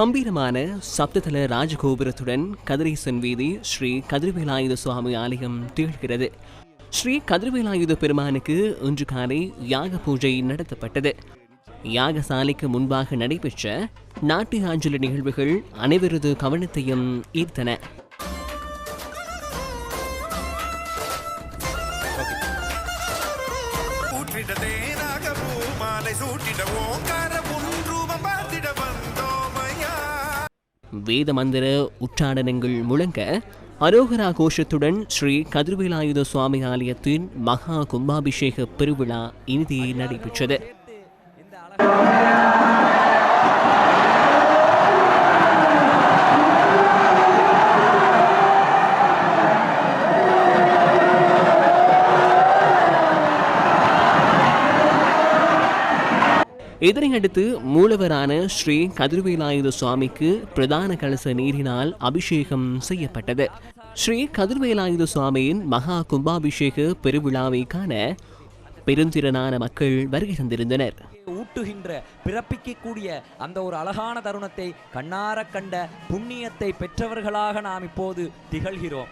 கம்பீரமான சப்ததல ராஜகோபுரத்துடன் கதிரேசன் வீதி ஸ்ரீ கதிர்வேலாயுத சுவாமி ஆலயம் திகழ்கிறது. ஸ்ரீ கதிர்வேலாயுத பெருமானுக்கு இன்று காலை யாக பூஜை நடத்தப்பட்டது. யாகசாலைக்கு முன்பாக நடைபெற்ற நாட்டியாஞ்சலி நிகழ்வுகள் அனைவரது கவனத்தையும் ஈர்த்தன. சூட்டிட ஓங்கார வேத மந்திர உச்சாடனங்கள் முழங்க அரோகரா கோஷத்துடன் ஸ்ரீ கதிர்வேலாயுத சுவாமி ஆலயத்தின் மகா கும்பாபிஷேக பெருவிழா இனிதியை நடைபெற்றது. இதனையடுத்து மூலவரான ஸ்ரீ கதிர்வேலாயுத சுவாமிக்கு பிரதான கலச நீரினால் அபிஷேகம் செய்யப்பட்டது. ஸ்ரீ கதிர்வேலாயுத சுவாமியின் மகா கும்பாபிஷேக பெருவிழாவை காண பெருந்திரனான மக்கள் வருகை தந்திருந்தனர். ஊட்டுகின்ற பிறப்பிக்கக்கூடிய அந்த ஒரு அழகான தருணத்தை கண்ணாரக் கண்ட புண்ணியத்தை பெற்றவர்களாக நாம் இப்போது திகழ்கிறோம்.